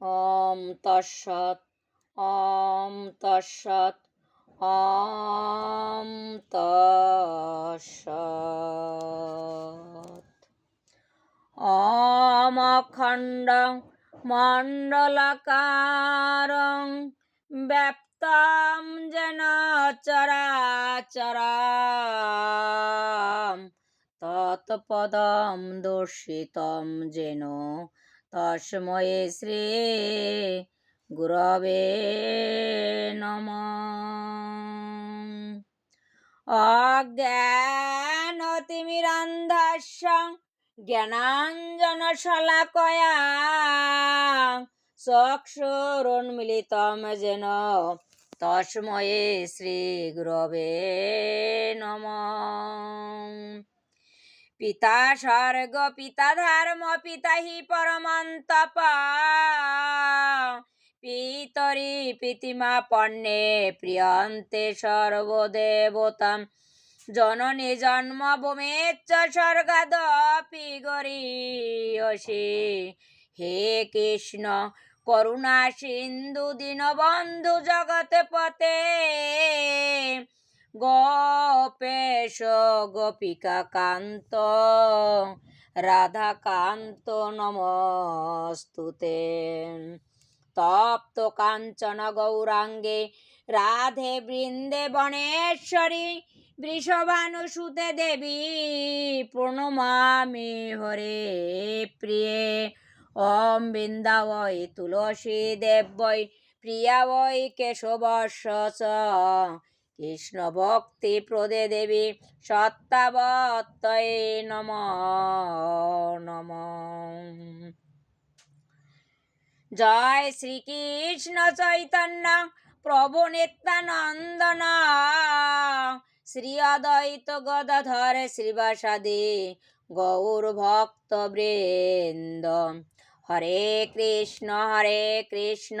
অম তৎসৎ অম তৎসৎ অম তৎসৎ অমখণ্ডং মণ্ডলাকারং ব্যপ্তম যেন চরাচরাম। তৎপদম দর্শিতম যেন তস্ময়ে শ্রী গুরবে নম। অজ্ঞানতিমিরন্ধস্য জ্ঞানাঞ্জন শলাকয়া চক্ষুরুন্মিলিতম যেন তস্ময়ে শ্রী গুরবে নম। পিতা স্বর্গ, পিতা ধর্ম, পিতা হি পরমন্তপ। পিতরি পিতিমা পণ্যে প্রিয়ন্তে সর্বদেবতাম। জননী জন্মভূমেচ্চ স্বর্গাদপি গরীয়সী। হে কৃষ্ণ, করুণা সিন্ধু দীনবন্ধু জগৎ পতে কান্ত রাধা কান্ত নমস্তুতে তপ্ত কাঞ্চন গৌরাঙ্গে রাধে বৃন্দে বনেশ্বরী, বৃষভানুসুতে দেবী, প্রণমামি হরে প্রিয়ে। ওম বৃন্দাবৈ তুলসী দেবৈ প্রিয়াবৈ কেশবর্ষ চ কৃষ্ণ ভক্তি প্রদে দেবী সত্তাবত্তয়ে নম নম। জয় শ্রীকৃষ্ণ চৈতন্য প্রভু নিত্যানন্দন। শ্রী অদ্বৈত গদাধর শ্রীবাসাদি গৌর ভক্ত বৃন্দ। হরে কৃষ্ণ হরে কৃষ্ণ।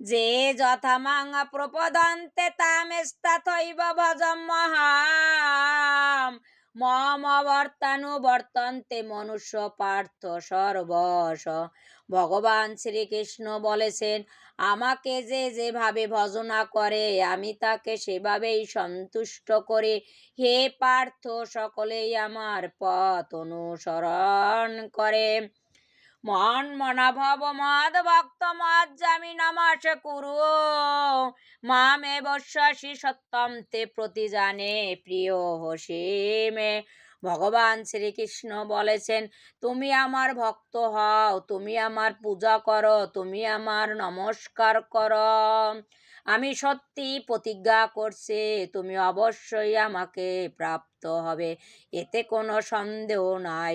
যে যথামাং প্রপদন্তে তামেস্তাথৈব ভজম মহাম। মম বর্তানু বর্তন্তে মনুষ্য পার্থ সর্বস ভগবান শ্রীকৃষ্ণ বলেছেন, আমাকে যে যেভাবে ভজনা করে, আমি তাকে সেভাবেই সন্তুষ্ট করে। হে পার্থ, সকলেই আমার পথ অনুসরণ করে। মন মনা ভব মদ ভক্ত মদ জামি নমাস কুরু। মামে বশ্বাসী সত্যম তে প্রতি জানে প্রিয় হসিমে ভগবান শ্রীকৃষ্ণ বলেছেন, তুমি আমার ভক্ত হও, তুমি আমার পূজা করো, তুমি আমার নমস্কার করো। আমি সত্যি প্রতিজ্ঞা করছি, তুমি অবশ্যই আমাকে প্রাপ্ত হবে, এতে কোনো সন্দেহ নাই।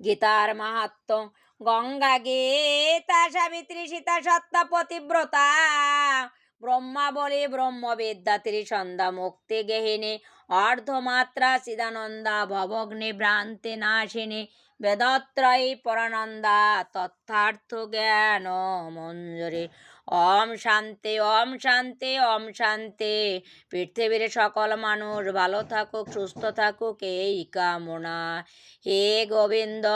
গীতার মাহাত্ম গঙ্গা গীতা সাবিত্রী সীতা সত্তা পতিব্রতা ব্রহ্মা বলে ব্রহ্মবিদ্যা ত্রিসন্ধ্যা মুক্তি গেহিনী, অর্ধমাত্রা চিদানন্দা ভবগ্নি ভ্রান্তি নাশিনী, বেদত্রয়ী পরানন্দা তথার্থ জ্ঞান মঞ্জুরি। ওম শান্তি ওম শান্তি ওম শান্তি। পৃথিবীর সকল মানুষ ভালো থাকুক, সুস্থ থাকুক, এই কামনা। হে গোবিন্দ,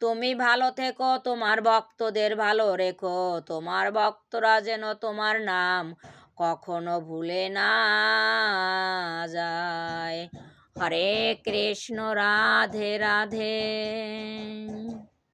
তুমি ভালো থেকো, তোমার ভক্তদের ভালো রেখো, তোমার ভক্তরা যেন তোমার নাম কখনো ভুলে না যায়। হরে কৃষ্ণ, রাধে রাধে।